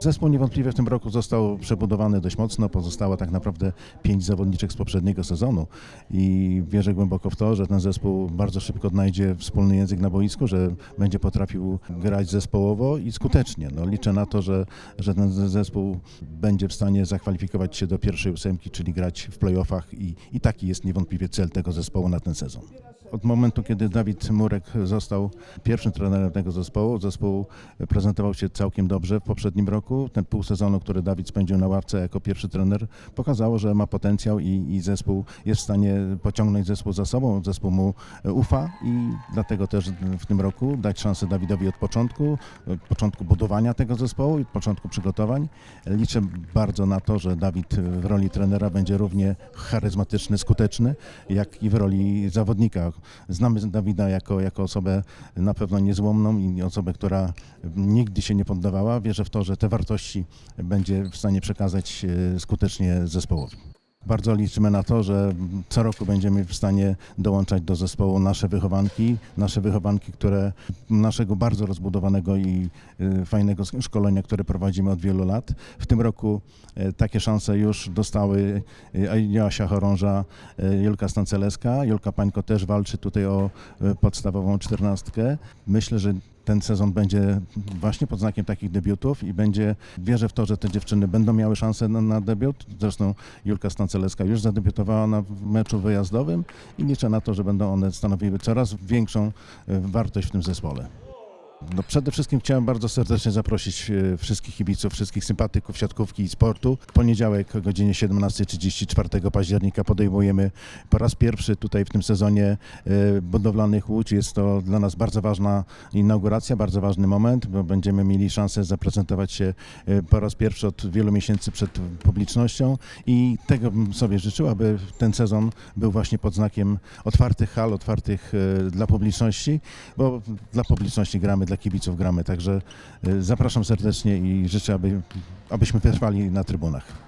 Zespół niewątpliwie w tym roku został przebudowany dość mocno. Pozostało tak naprawdę pięć zawodniczek z poprzedniego sezonu i wierzę głęboko w to, że ten zespół bardzo szybko odnajdzie wspólny język na boisku, że będzie potrafił grać zespołowo i skutecznie. No, liczę na to, że, że ten zespół będzie w stanie zakwalifikować się do pierwszej ósemki, czyli grać w playoffach i, i taki jest niewątpliwie cel tego zespołu na ten sezon. Od momentu, kiedy Dawid Murek został pierwszym trenerem tego zespołu, zespół prezentował się całkiem dobrze w poprzednim roku. Ten pół sezonu, który Dawid spędził na ławce jako pierwszy trener, pokazało, że ma potencjał i, i zespół jest w stanie pociągnąć zespół za sobą. Zespół mu ufa i dlatego też w tym roku dać szansę Dawidowi od początku, od początku budowania tego zespołu i od początku przygotowań. Liczę bardzo na to, że Dawid w roli trenera będzie równie charyzmatyczny, skuteczny, jak i w roli zawodnika. Znamy Dawida jako, jako osobę na pewno niezłomną i osobę, która nigdy się nie poddawała. Wierzę w to, że te wartości będzie w stanie przekazać e, skutecznie zespołowi. Bardzo liczymy na to, że co roku będziemy w stanie dołączać do zespołu nasze wychowanki, nasze wychowanki, które naszego bardzo rozbudowanego i y, fajnego szkolenia, które prowadzimy od wielu lat. W tym roku y, takie szanse już dostały Joasia Chorąża, Julka Stanceleska. Julka Pańko też walczy tutaj o podstawową czternastkę. Myślę, że ten sezon będzie właśnie pod znakiem takich debiutów i będzie, wierzę w to, że te dziewczyny będą miały szansę na, na debiut. Zresztą Julka Stanceleska już zadebiutowała na meczu wyjazdowym i liczę na to, że będą one stanowiły coraz większą e, wartość w tym zespole. No przede wszystkim chciałem bardzo serdecznie zaprosić e, wszystkich kibiców, wszystkich sympatyków siatkówki i sportu. W poniedziałek o godzinie 17.34 października podejmujemy po raz pierwszy tutaj w tym sezonie e, budowlanych Łódź. Jest to dla nas bardzo ważna inauguracja, bardzo ważny moment, bo będziemy mieli szansę zaprezentować się e, po raz pierwszy od wielu miesięcy przed publicznością i tego bym sobie życzył, aby ten sezon był właśnie pod znakiem otwartych hal, otwartych dla publiczności, bo dla publiczności gramy, dla kibiców gramy. Także e, zapraszam serdecznie i życzę, aby, abyśmy wytrwali na trybunach.